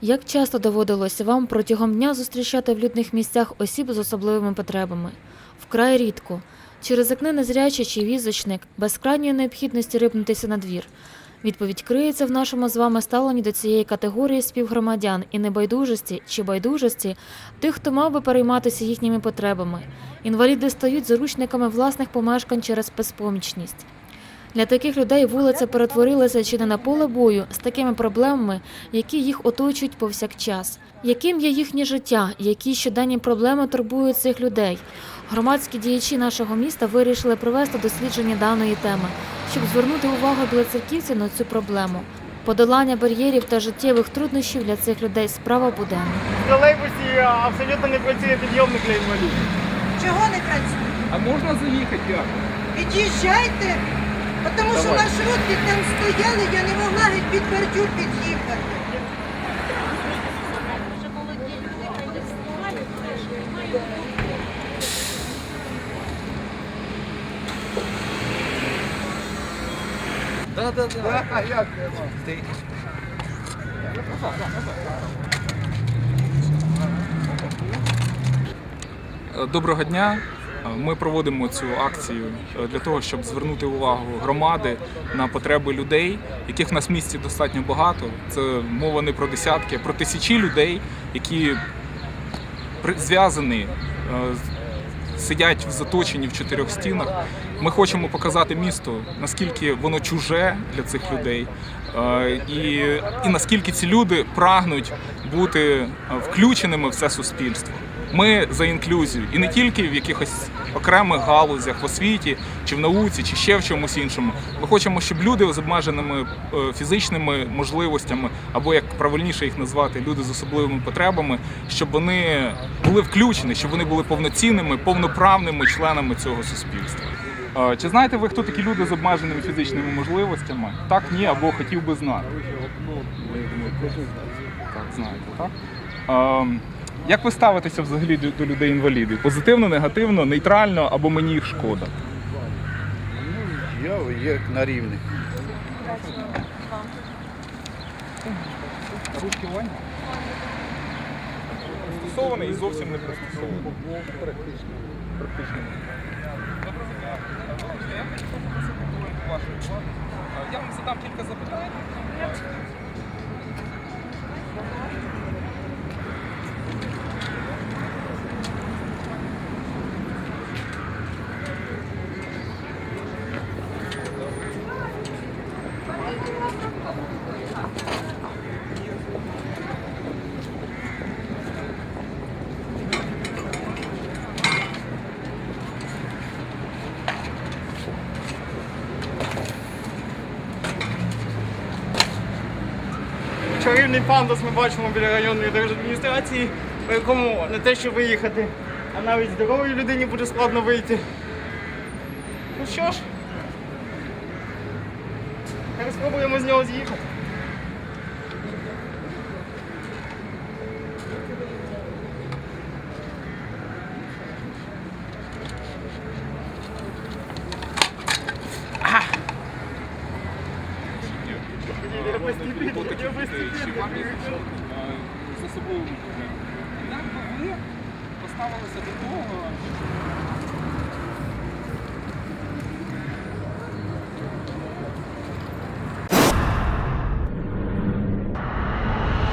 Як часто доводилося вам протягом дня зустрічати в людних місцях осіб з особливими потребами? Вкрай рідко. Через окне незрячий чи візочник, без крайньої необхідності рипнутися на двір. Відповідь криється в нашому з вами ставленні до цієї категорії співгромадян і небайдужості чи байдужості тих, хто мав би перейматися їхніми потребами. Інваліди стають заручниками власних помешкань через безпомічність. Для таких людей вулиця перетворилася чи не на поле бою з такими проблемами, які їх оточують повсякчас. Яким є їхнє життя, які щоденні проблеми турбують цих людей? Громадські діячі нашого міста вирішили провести дослідження даної теми, щоб звернути увагу білоцерківців на цю проблему. Подолання бар'єрів та життєвих труднощів для цих людей справа буденна. В тролейбусі абсолютно не працює підйомник для інвалідів. Чого не працює? А можна заїхати як? Під'їжджайте, тому що маршрутки там стояли, я не могла геть під бордюр під'їхати. Да, да, да. А як? Ти. Доброго дня. Ми проводимо цю акцію е, для того, щоб звернути увагу громади на потреби людей, яких в нас в місті достатньо багато. Це мова не про десятки, а про тисячі людей, які зв'язані, е, сидять в заточенні в чотирьох стінах. Ми хочемо показати місто, наскільки воно чуже для цих людей, е, і, і наскільки ці люди прагнуть бути включеними в це суспільство. Ми за інклюзію, і не тільки в якихось окремих галузях в освіті чи в науці, чи ще в чомусь іншому. Ми хочемо, щоб люди з обмеженими е, фізичними можливостями, або як правильніше їх назвати, люди з особливими потребами, щоб вони були включені, щоб вони були повноцінними, повноправними членами цього суспільства. Е, Чи знаєте ви, хто такі люди з обмеженими фізичними можливостями? Так, ні, або хотів би знати. Так, знаєте, так? Як ви ставитеся взагалі до- до людей-інвалідів? Позитивно, негативно, нейтрально або мені їх шкода? Ну, я як на рівних. Пристосований і зовсім не пристосований. Практично. Чарівний пандус ми бачимо біля районної держадміністрації, по якому не те, що виїхати, а навіть здоровій людині буде складно вийти. Ну що ж, спробуємо з нього з'їхати. Я чи варто е, з особливими проблемами? Як би ви поставилися до того,